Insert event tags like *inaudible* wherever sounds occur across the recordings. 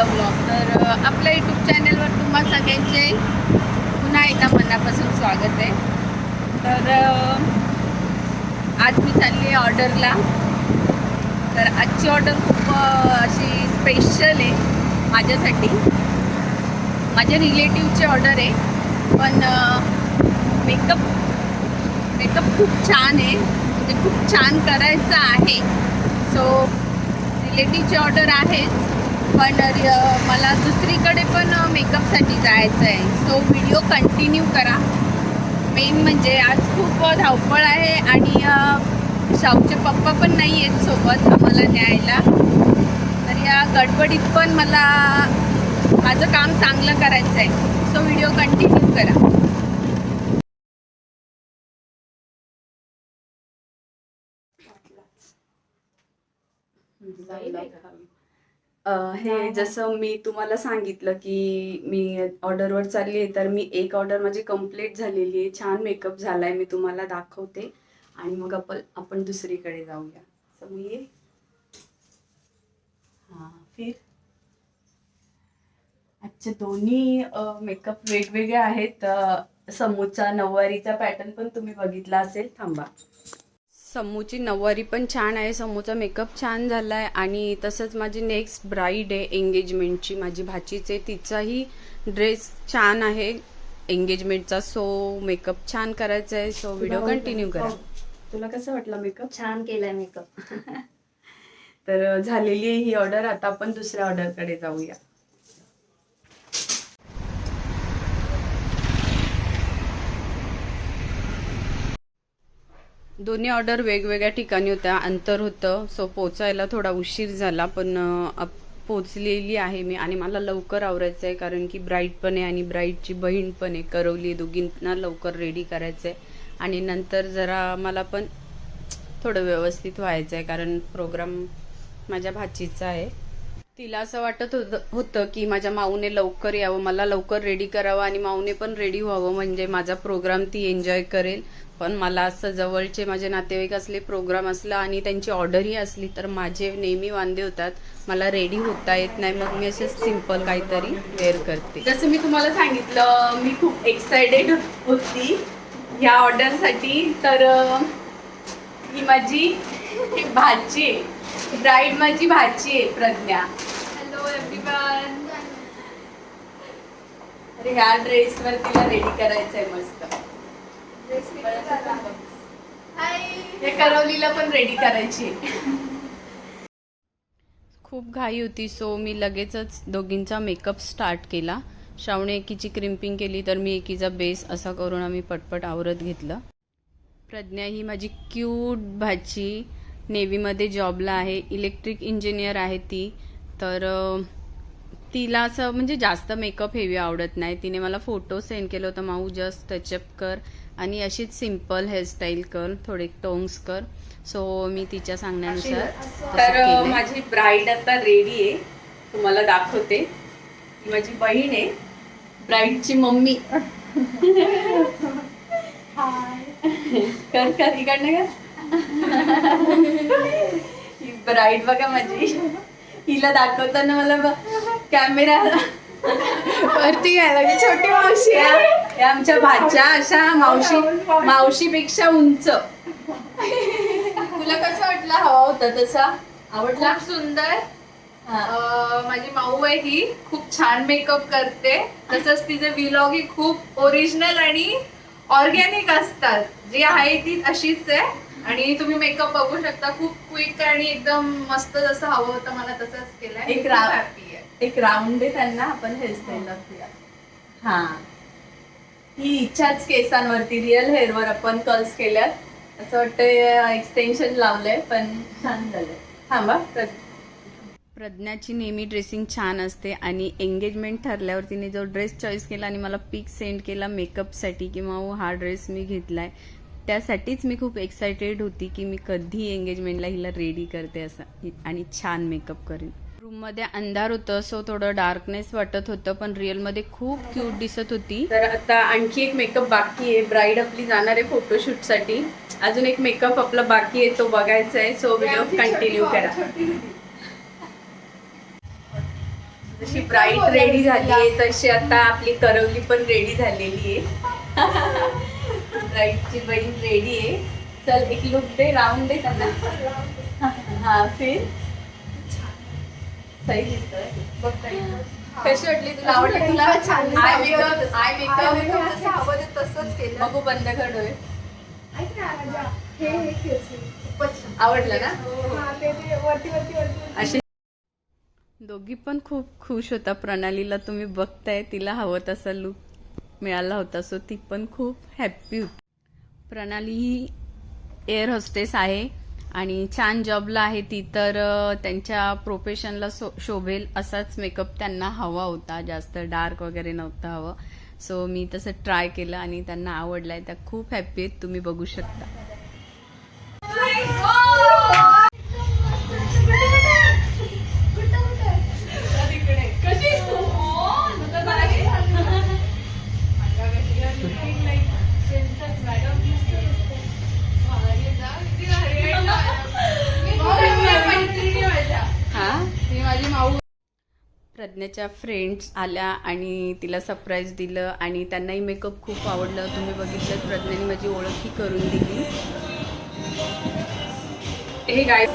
माझा ब्लॉग तर आपल्या यूट्यूब चॅनेलवर तुम्हा सगळ्यांचे पुन्हा एकदा मनापासून स्वागत आहे. तर आज मी चालली आहे ऑर्डरला. तर आजची ऑर्डर खूप अशी स्पेशल आहे माझ्यासाठी. माझ्या रिलेटिव्हची ऑर्डर आहे. पण मेकअप मेकअप खूप छान आहे. म्हणजे खूप छान करायचं आहे. सो रिलेटिव्हची ऑर्डर आहेच. पण मला दुसरीकडे पण मेकअपसाठी जायचं आहे सो व्हिडिओ कंटिन्यू करा. मेन म्हणजे आज खूप धावपळ आहे आणि शाहूचे पप्पा पण नाही आहेत सोबत आम्हाला न्यायला. तर या गडबडीत पण मला माझं काम चांगलं करायचं आहे सो व्हिडिओ कंटिन्यू करा अ, हे जसं मी तुम्हाला सांगितलं की मी ऑर्डरवर चालली आहे तर मी एक ऑर्डर माझी कंप्लीट झालेली आहे. छान मेकअप झालाय मी तुम्हाला दाखवते. आणि मग आपण आपण दुसरीकडे जाऊया. ये हां फिर? आजचे दोन्ही मेकअप वेगवेगळे आहेत. अ, समूचा नऊवारीचा पॅटर्न पण तुम्ही बघितला असेल. थांबा. समूची नऊवारी पण छान आहे. समूचा मेकअप छान झाला आहे आणि तसंच माझी नेक्स्ट ब्राईड आहे एंगेजमेंटची माझी भाचीचे तिचाही ड्रेस छान आहे. एंगेजमेंटचा सो मेकअप छान करायचा आहे. सो व्हिडिओ कंटिन्यू करा. तुला कसं वाटलं मेकअप छान केलाय मेकअप *laughs* तर झालेली आहे ही ऑर्डर आता आपण दुसऱ्या ऑर्डरकडे जाऊया. दोन्ही ऑर्डर वेगवेगळ्या ठिकाणी होत्या. अंतर होतं. सो पोचायला थोडा उशीर झाला पण अप- पोचलेली आहे मी आणि मला लवकर आवरायचं आहे कारण की ब्राईट पण आहे आणि ब्राईटची बहीण पण आहे करवली दोघींना लवकर रेडी करायचं आहे. आणि नंतर जरा मला पण थोडं व्यवस्थित व्हायचं आहे कारण प्रोग्राम माझ्या भाचीचा आहे. तिला असं वाटत होतं होतं की माझ्या माऊने लवकर यावं मला लवकर रेडी करावं आणि माऊने पण रेडी व्हावं म्हणजे माझा प्रोग्राम ती एन्जॉय करेल. पण मला असं जवळचे माझे नातेवाईक असले प्रोग्राम असला आणि त्यांची ऑर्डरही असली तर माझे नेहमी वांदे होतात. मला रेडी होता येत नाही मग मी असे सिंपल काहीतरी वेअर करते. जसं मी तुम्हाला सांगितलं मी खूप एक्सायटेड होती ह्या ऑर्डरसाठी तर ही माझी भाची ब्राईड माझी भाची आहे प्रज्ञा. हॅलो एव्हरीवन अरे ह्या ड्रेसवर तिला रेडी करायचं आहे मस्त हे करवलीला पण रेडी करायची खूप घाई होती सो मी लगेचच दोघींचा मेकअप स्टार्ट केला. श्रावणी एकीची क्रिम्पिंग केली तर मी एकीचा बेस असा करून आम्ही पटपट आवरत घेतलं. प्रज्ञा ही माझी क्यूट भाची. नेव्हीमध्ये जॉबला आहे इलेक्ट्रिक इंजिनियर आहे ती. तर तिला असं म्हणजे जास्त मेकअप हेवी आवडत नाही. तिने मला फोटो सेंड केलं होतं माऊ जस्ट टचअप कर. आणि अशीच सिंपल हेअरस्टाईल कर थोडे टोंग्स कर. सो मी तिच्या सांगण्यानुसार तसं तर. माझी ब्राईड आता रेडी आहे. तुम्हाला दाखवते. ही माझी बहीण आहे. ब्राईडची मम्मी. *laughs* *laughs* कर कर इकडनं कर. ही ब्राईड बघा माझी. हिला दाखवताना मला कॅमेरा वरती घ्यायला लागली. छोटी मावशी. आहे. आमच्या भाच्या अशा मावशी मावशीपेक्षा उंच. तुला कसं वाटलं? हवा होता तसा. आवडला? खूप सुंदर. हा. अं, माझी माऊ आहे ही. खूप छान मेकअप करते. तसंच तिचे व्हिलॉग ही खूप ओरिजिनल आणि ऑर्गॅनिक असतात. जी आहे ती अशीच आहे. आणि तुम्ही मेकअप बघू शकता. खूप क्विक आणि एकदम मस्त जसं हवं होतं मला तसंच केलंय. एक रा- हॅपी आहे. एक राऊंड आहे त्यांना आपण हेअरस्टाईल दाखवूया हा. ही इच्छाच केसांवरती रिअल हेअरवर आपण कर्ल्स केल्यात. असं वाटतं एक्सटेन्शन लावलंय पण छान झालंय. थांबा तर प्रज्ञाची नेहमी ड्रेसिंग छान असते आणि एंगेजमेंट ठरल्यावर तिने जो ड्रेस चॉईस केला आणि मला पिक सेंड केला मेकअपसाठी किंवा हो हा ड्रेस मी घेतलाय. त्यासाठीच मी खूप एक्सायटेड होती की मी कधी एंगेजमेंटला हिला रेडी करते असं. आणि छान मेकअप करेन. रूममध्ये अंधार होतं सो थोडं डार्कनेस वाटत होतं पण रिअलमध्ये खूप क्यूट दिसत होती. तर आता आणखी एक मेकअप बाकी आहे. ब्राईड आपली जाणार आहे फोटोशूटसाठी अजून एक मेकअप आपला बाकी आहे तो बघायचा आहे. सो व्हिडिओ कंटिन्यू करा. जशी ब्राईड रेडी झाली आहे तशी आता आपली करवली पण रेडी झालेली आहे. ब्राईडची बहीण रेडी आहे. चल एक लुक दे राऊंड दे त्यांना. हा फिर सही बघ ताई. कशी वाटली तुला? आवडली? तुला? छान आय मेकअप आय मेकअप जसं हवं ते तसंच केलं. बघू बंद कर डोळे. ऐक ना राजा. हे हे खेळचे खूपच छान. आवडलं ना? हा ते ते वरती वरती वरती अशी दोघी पण खूप खुश होता. प्रणालीला तुम्ही बघताय तिला हवं तसा लुक मिळाला होता. सो ती पण खूप हॅप्पी होती. प्रणाली ही एअर होस्टेस आहे आणि छान जॉबला आहे ती तर त्यांच्या प्रोफेशनला सो शोभेल असाच मेकअप त्यांना हवा होता. जास्त डार्क वगैरे नव्हतं हवं. सो मी तसं ट्राय केलं आणि त्यांना आवडलाय. त्या खूप हॅप्पी आहेत. तुम्ही बघू शकता. Oh प्रज्ञाच्या फ्रेंड्स आल्या आणि तिला सरप्राईज दिलं आणि त्यांनाही मेकअप खूप आवडलं. तुम्ही बघितलं प्रज्ञाने माझी ओळखही करून दिली. हे गाई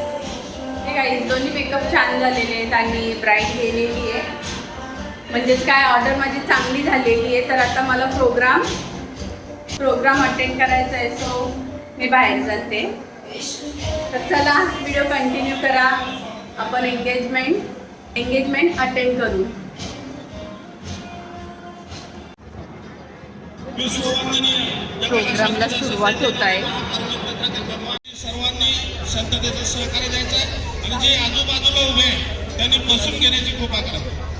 हे गाई दोन्ही मेकअप छान झालेले आहेत आणि ब्राईट गेलेली आहे. म्हणजेच काय ऑर्डर माझी चांगली झालेली आहे. तर आता मला प्रोग्राम प्रोग्राम अटेंड करायचा आहे. सो मी बाहेर जाते. तर चला व्हिडिओ कंटिन्यू करा. आपण एंगेजमेंट एंगेजमेंट अटेंड करू. प्रोग्रामला सुरुवात होत आहे. सर्वांनी शांततेचं सहकार्य द्यायचं आहे. आणि जे आजूबाजूला उभे त्यांनी बसून घेण्याची खूप आग्रह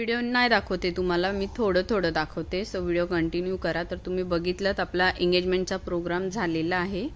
व्हिडिओ नाही दाखवते तुम्हाला मी थोडं थोडं दाखवते. सो व्हिडिओ कंटिन्यू करा. तर तुम्ही बघितलं आपला एंगेजमेंटचा प्रोग्राम झालेला आहे.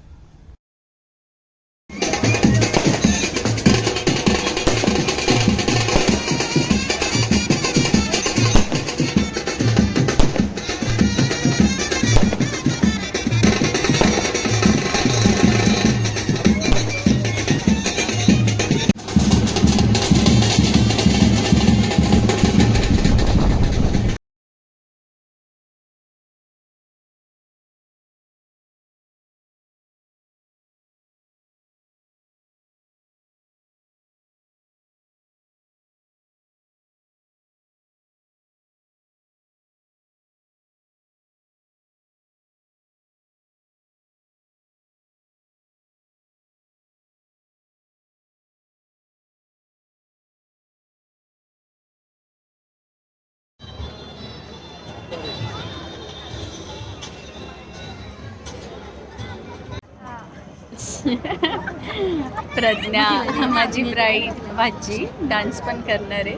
प्रज्ञा माझी ब्राईड भाजी डान्स पण करणार. आहे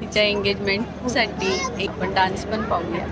तिच्या एंगेजमेंटसाठी एक पण डान्स पण पाहूया.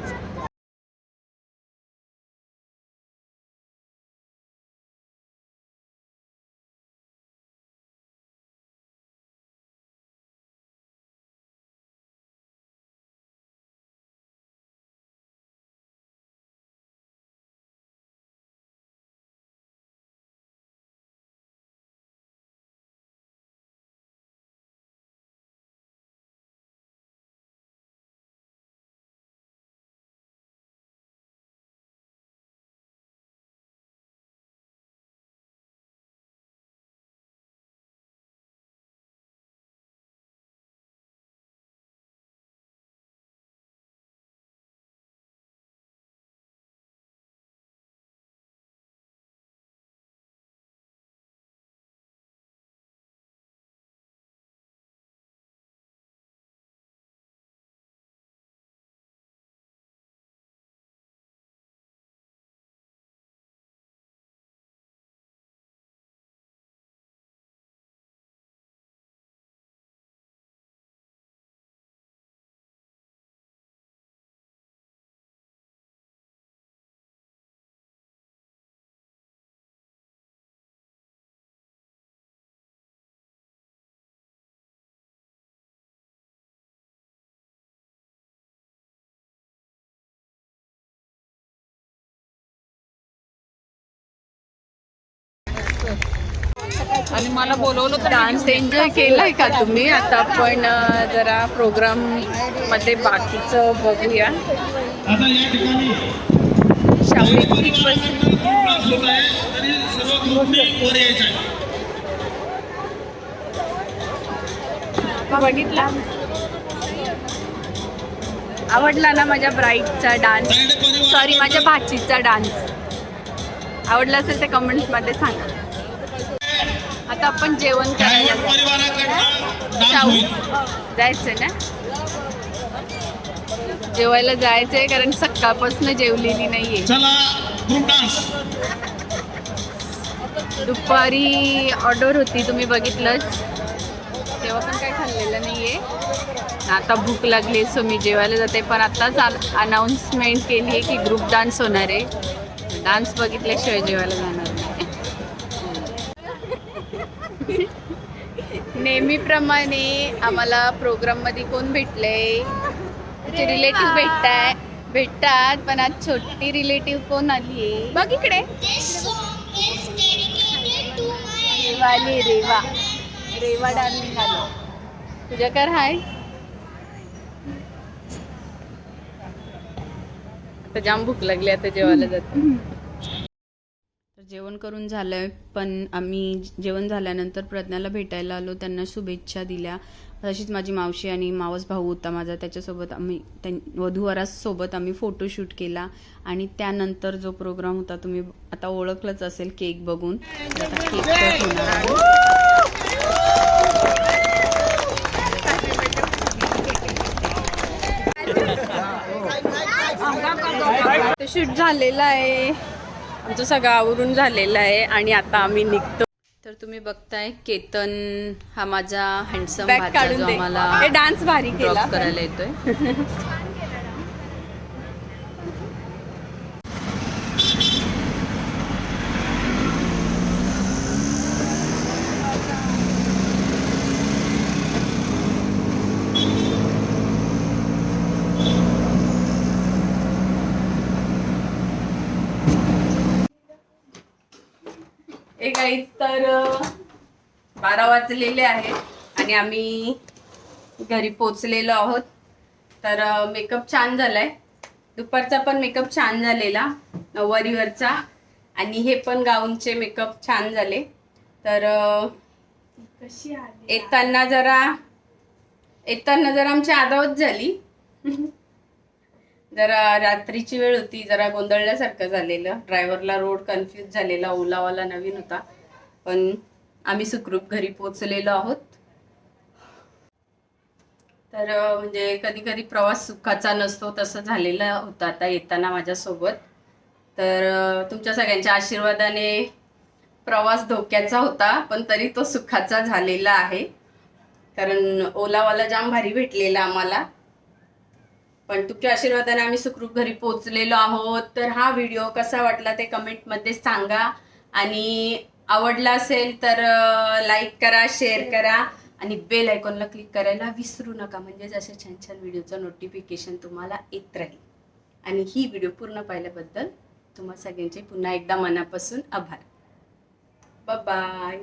आणि मला बोलवलं तर डान्स एन्जॉय केलाय का तुम्ही? आता आपण अ, जरा प्रोग्राममध्ये बाकीचं बघूया. बघितला? आवडला ना माझ्या ब्राईडचा डान्स? सॉरी माझ्या भाचीचा डान्स. आवडला असेल तर कमेंटमध्ये सांगा. आता आपण जेवण करायला होईल. जायचंय ना? जेवायला जायचंय कारण सकाळपासून जेवलेली नाहीये. चला ग्रुप डान्स दुपारी ऑर्डर होती तुम्ही बघितलंच. तेव्हा पण काय खाल्लेलं नाहीये. आता भूक लागली सो मी जेवायला जाते. पण आताच अनाऊन्समेंट केली आहे की ग्रुप डान्स होणार आहे. डान्स बघितल्याशिवाय जेवायला जाणार नेहमीप्रमाणे आम्हाला प्रोग्राममध्ये कोण भेटलंय? रिलेटिव्ह भेटताय भेटतात पण आज छोटी रिलेटिव्ह कोण आली आहे बघ इकडे. रेवा रेवा. रेवा डार्लिंग आलो तुझ्या कर हाय. आता जाम भूक लागली आता जेवायला जातो. जेवण करून झालंय पण आम्ही जेवण झाल्यानंतर प्रज्ञाला भेटायला आलो त्यांना शुभेच्छा दिल्या तशीच माझी मावशी आणि मावस भाऊ होता माझा त्याच्यासोबत आम्ही त्यां वधूवरासोबत आम्ही फोटोशूट केला आणि त्यानंतर जो प्रोग्राम होता तुम्ही आता ओळखलंच असेल केक बघून आता केक कट होणार आहे शूट झालेलं आहे आमचं सगळं आवरून झालेलं आहे आणि आता आम्ही निघतो. तर तुम्ही बघताय केतन हा माझा हँडसम. आम्हाला डान्स भारी केला. करायला येतोय एक काही तर अं, बारा वाजलेले आहेत आणि आम्ही घरी पोचलेलो आहोत. तर मेकअप छान झालाय. दुपारचा पण मेकअप छान झालेला नऊवारीवरचा. आणि हे पण गाऊनचे मेकअप छान झाले. तर कशी आली? येताना जरा येताना जरा आमची आदावत झाली. जरा रात्रीची वेळ होती जरा गोंधळल्यासारखं झालेलं. ड्रायव्हरला रोड कन्फ्यूज झालेला ओलावाला नवीन होता. पण आम्ही सुखरूप घरी पोचलेलो आहोत. तर म्हणजे कधी कधी प्रवास सुखाचा नसतो तसं झालेला होता आता येताना माझ्यासोबत. तर तुमच्या सगळ्यांच्या आशीर्वादाने प्रवास धोक्याचा होता पण तरी तो सुखाचा झालेला आहे. कारण ओलावाला जाम भारी भेटलेला आम्हाला. पण तुमच्या आशीर्वादाने आम्ही सुखरूप घरी पोचलेलो आहोत. तर हा व्हिडिओ कसा वाटला ते कमेंटमध्ये सांगा. आणि आवडला असेल तर लाईक करा शेअर करा आणि बेल आयकॉनला क्लिक करायला विसरू नका. म्हणजेच अशा छान छान व्हिडिओचं नोटिफिकेशन तुम्हाला येत राहील. आणि ही व्हिडिओ पूर्ण पाहिल्याबद्दल तुम्हा सगळ्यांचे पुन्हा एकदा मनापासून आभार. बाय